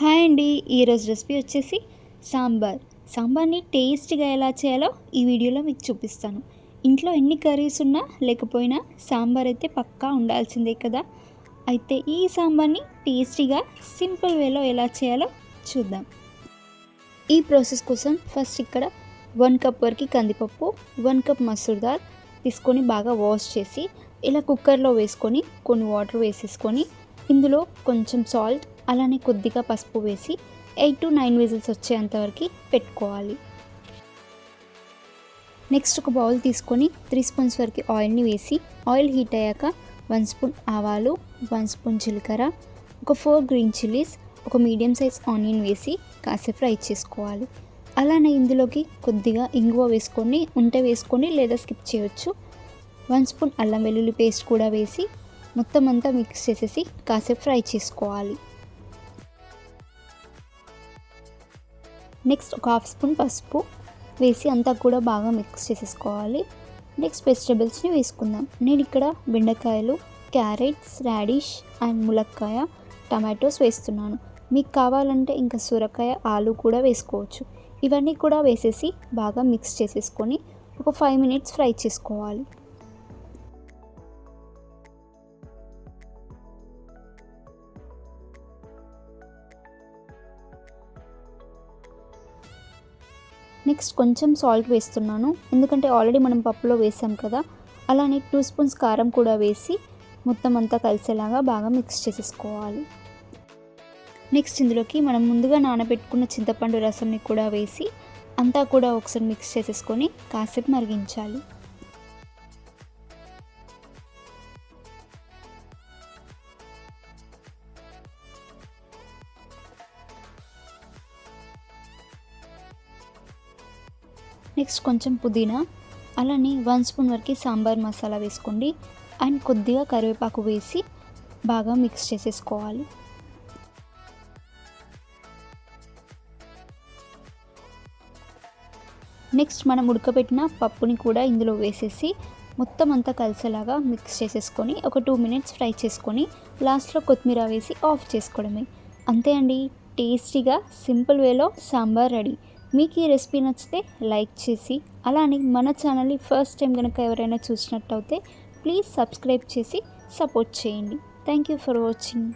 Hi అండి ఈరోజు recipe వచ్చేసి సాంబార్. సాంబార్ని టేస్ట్గా ఎలా చేయాలో ఈ వీడియోలో మీకు చూపిస్తాను. ఇంట్లో ఎన్ని కర్రీస్ ఉన్నా లేకపోయినా సాంబార్ అయితే పక్కా ఉండాల్సిందే కదా. అయితే ఈ సాంబార్ని టేస్టీగా సింపుల్ వేలో ఎలా చేయాలో చూద్దాం. ఈ ప్రాసెస్ కోసం ఫస్ట్ ఇక్కడ వన్ కప్ వరకు కందిపప్పు వన్ కప్ మసూర్ దాల్ తీసుకొని బాగా వాష్ చేసి ఇలా కుక్కర్లో వేసుకొని కొన్ని వాటర్ వేసేసుకొని ఇందులో కొంచెం సాల్ట్ అలానే కొద్దిగా పసుపు వేసి ఎయిట్ టు నైన్ విజిల్స్ వచ్చేంత వరకు పెట్టుకోవాలి. నెక్స్ట్ ఒక బౌల్ తీసుకొని త్రీ స్పూన్స్ వరకు ఆయిల్ని వేసి ఆయిల్ హీట్ అయ్యాక వన్ స్పూన్ ఆవాలు వన్ స్పూన్ జీలకర్ర ఒక ఫోర్ గ్రీన్ చిల్లీస్ ఒక మీడియం సైజ్ ఆనియన్ వేసి కాసేపు ఫ్రై చేసుకోవాలి. అలానే ఇందులోకి కొద్దిగా ఇంగువ వేసుకొని ఉంటే వేసుకొని లేదా స్కిప్ చేయొచ్చు. వన్ స్పూన్ అల్లం వెల్లుల్లి పేస్ట్ కూడా వేసి మొత్తం అంతా మిక్స్ చేసేసి కాసేపు ఫ్రై చేసుకోవాలి. నెక్స్ట్ ఒక హాఫ్ స్పూన్ పసుపు వేసి అంతా కూడా బాగా మిక్స్ చేసేసుకోవాలి. నెక్స్ట్ వెజిటబుల్స్ని వేసుకుందాం. నేను ఇక్కడ బెండకాయలు క్యారెట్స్ రాడిష్ అండ్ ములక్కాయ టమాటోస్ వేస్తున్నాను. మీకు కావాలంటే ఇంకా సొరకాయ ఆలు కూడా వేసుకోవచ్చు. ఇవన్నీ కూడా వేసేసి బాగా మిక్స్ చేసేసుకొని ఒక ఫైవ్ మినిట్స్ ఫ్రై చేసుకోవాలి. నెక్స్ట్ కొంచెం సాల్ట్ వేస్తున్నాను. ఎందుకంటే ఆల్రెడీ మనం పప్పులో వేసాం కదా. అలానే టూ స్పూన్స్ కారం కూడా వేసి మొత్తం అంతా కలిసేలాగా బాగా మిక్స్ చేసేసుకోవాలి. నెక్స్ట్ ఇందులోకి మనం ముందుగా నానబెట్టుకున్న చింతపండు రసంని కూడా వేసి అంతా కూడా ఒకసారి మిక్స్ చేసేసుకొని కాసేపు మరిగించాలి. నెక్స్ట్ కొంచెం పుదీనా అలానే వన్ స్పూన్ వరకు సాంబార్ మసాలా వేసుకోండి. అండ్ కొద్దిగా కరివేపాకు వేసి బాగా మిక్స్ చేసేసుకోవాలి. నెక్స్ట్ మనం ఉడకబెట్టిన పప్పుని కూడా ఇందులో వేసేసి మొత్తం అంతా కలిసేలాగా మిక్స్ చేసేసుకొని ఒక టూ మినిట్స్ ఫ్రై చేసుకొని లాస్ట్లో కొత్తిమీర వేసి ఆఫ్ చేసుకోవడమే. అంతే అండి. టేస్టీగా సింపుల్ వేలో సాంబార్ రెడీ. మీకు ఈ రెసిపీ నచ్చితే లైక్ చేసి అలానే మన ఛానల్ని ఫస్ట్ టైం కనుక ఎవరైనా చూసినట్టయితే ప్లీజ్ సబ్స్క్రైబ్ చేసి సపోర్ట్ చేయండి. Thank you for watching.